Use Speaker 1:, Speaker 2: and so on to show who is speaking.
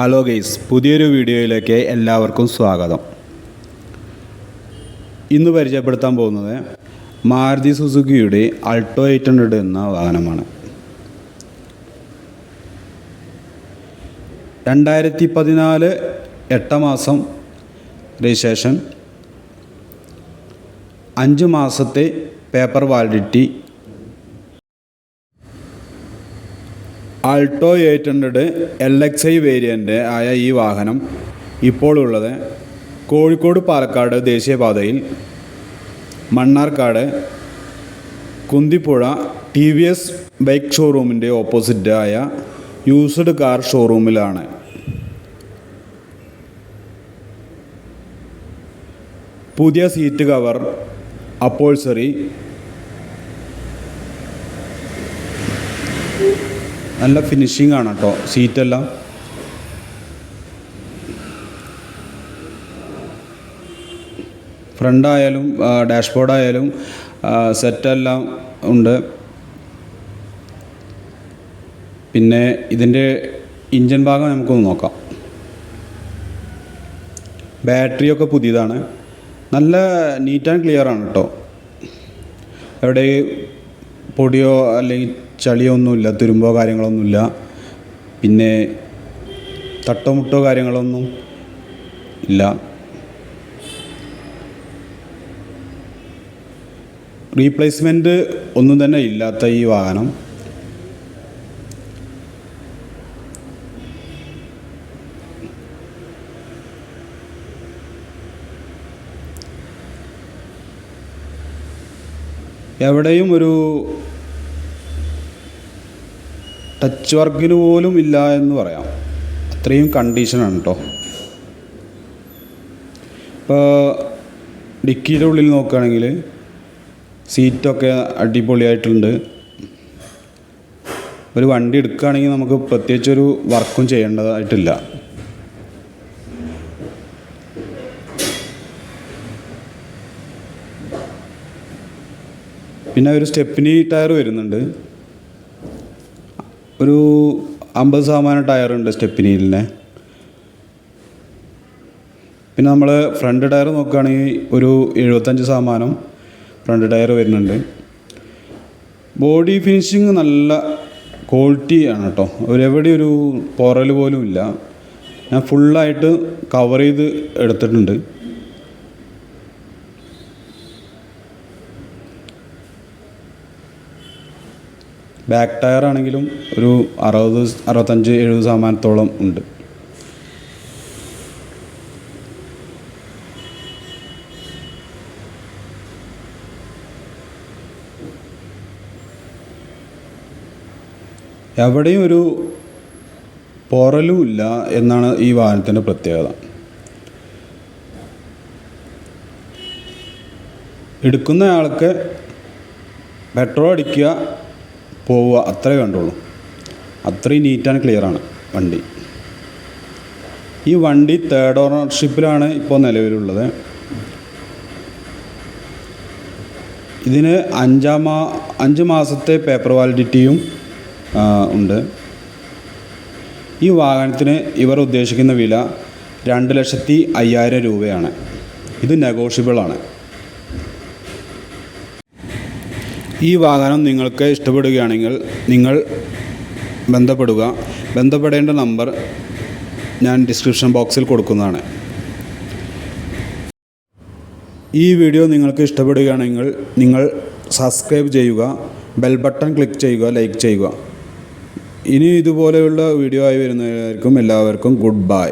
Speaker 1: hello guys പുതിയൊരു വീഡിയോയിലേക്ക് എല്ലാവർക്കും സ്വാഗതം ഇന്ന് പരിചയപ്പെടുത്താൻ പോകുന്നത് മാരുതി സുസുക്കിയുടെ അൾട്ടോ എയ്റ്റ് ഹൺഡ്രഡ് എന്ന വാഹനമാണ് രണ്ടായിരത്തി പതിനാല് എട്ട മാസം രജിസ്ട്രേഷൻ അഞ്ച് മാസത്തെ paper validity Alto eight hundred L X I variant ആയ ഈ വാഹനം ഇപ്പോൾ ഉള്ളത് കോഴിക്കോട് പാലക്കാട് ദേശീയപാതയിൽ Mannarkkad Kunthipuzha T V S bike ഷോറൂമിൻ്റെ ഓപ്പോസിറ്റായ യൂസ്ഡ് കാർ ഷോറൂമിലാണ് പുതിയ സീറ്റ് കവർ അപ്പോൾസറി നല്ല ഫിനിഷിംഗ് ആണ് കേട്ടോ സീറ്റെല്ലാം ഫ്രണ്ട് ആയാലും ഡാഷ്ബോർഡ് ആയാലും സെറ്റെല്ലാം ഉണ്ട് പിന്നെ ഇതിൻ്റെ ഇഞ്ചൻ ഭാഗം നമുക്കൊന്ന് നോക്കാം ബാറ്ററിയൊക്കെ പുതിയതാണ് നല്ല നീറ്റ് ആൻഡ് ക്ലിയർ ആണ് കേട്ടോ എവിടെ പൊടിയോ അല്ലെങ്കിൽ ചളിയോ ഒന്നുമില്ല തുരുമ്പോ കാര്യങ്ങളൊന്നുമില്ല പിന്നെ തട്ടോ മുട്ടോ കാര്യങ്ങളൊന്നും ഇല്ല റീപ്ലേസ്മെൻറ്റ് ഒന്നും തന്നെ ഇല്ലാത്ത ഈ വാഹനം എവിടെയും ഒരു ടച്ച് വർക്കിന് പോലും ഇല്ല എന്ന് പറയാം അത്രയും കണ്ടീഷനാണ് കേട്ടോ ഇപ്പോൾ ഡിക്കിയുടെ ഉള്ളിൽ നോക്കുകയാണെങ്കിൽ സീറ്റൊക്കെ അടിപൊളിയായിട്ടുണ്ട് ഒരു വണ്ടി എടുക്കുകയാണെങ്കിൽ നമുക്ക് ഒരു വർക്കും ചെയ്യേണ്ടതായിട്ടില്ല പിന്നെ ഒരു സ്റ്റെപ്പിനി ടയർ വരുന്നുണ്ട് ഒരു അമ്പത് ശതമാനം ടയറുണ്ട് സ്റ്റെപ്പിനിയിലിന് പിന്നെ നമ്മൾ ഫ്രണ്ട് ടയർ നോക്കുകയാണെങ്കിൽ ഒരു എഴുപത്തഞ്ച് ശതമാനം ഫ്രണ്ട് ടയർ വരുന്നുണ്ട് ബോഡി ഫിനിഷിങ് നല്ല ക്വാളിറ്റി ആണ് കേട്ടോ എവിടെ ഒരു പോറൽ പോലും ഇല്ല ഞാൻ ഫുള്ളായിട്ട് കവർ ചെയ്ത് എടുത്തിട്ടുണ്ട് ബാക്ക് ടയർ ആണെങ്കിലും ഒരു അറുപത് അറുപത്തഞ്ച് എഴുപത് ശതമാനത്തോളം ഉണ്ട് എവിടെയും ഒരു പൊറലും ഇല്ല എന്നാണ് ഈ വാഹനത്തിൻ്റെ പ്രത്യേകത എടുക്കുന്നയാൾക്ക് പെട്രോൾ അടിക്കുക പോവുക അത്രേ കണ്ടുള്ളൂ അത്രയും നീറ്റ് ആൻഡ് ക്ലിയറാണ് വണ്ടി ഈ വണ്ടി തേർഡ് ഓണർഷിപ്പിലാണ് ഇപ്പോൾ നിലവിലുള്ളത് ഇതിന് അഞ്ചാം മാ അഞ്ച് മാസത്തെ പേപ്പർ വാലിഡിറ്റിയും ഉണ്ട് ഈ വാഹനത്തിന് ഇവർ ഉദ്ദേശിക്കുന്ന വില രണ്ട് ലക്ഷത്തി അയ്യായിരം രൂപയാണ് ഇത് നെഗോഷ്യബിളാണ് ഈ വാഹനം നിങ്ങൾക്ക് ഇഷ്ടപ്പെടുകയാണെങ്കിൽ നിങ്ങൾ ബന്ധപ്പെടുക ബന്ധപ്പെടേണ്ട നമ്പർ ഞാൻ ഡിസ്ക്രിപ്ഷൻ ബോക്സിൽ കൊടുക്കുന്നതാണ് ഈ വീഡിയോ നിങ്ങൾക്ക് ഇഷ്ടപ്പെടുകയാണെങ്കിൽ നിങ്ങൾ സബ്സ്ക്രൈബ് ചെയ്യുക ബെൽ ബട്ടൺ ക്ലിക്ക് ചെയ്യുക ലൈക്ക് ചെയ്യുക ഇനി ഇതുപോലെയുള്ള വീഡിയോ ആയി വരുന്നവർക്കും എല്ലാവർക്കും ഗുഡ് ബൈ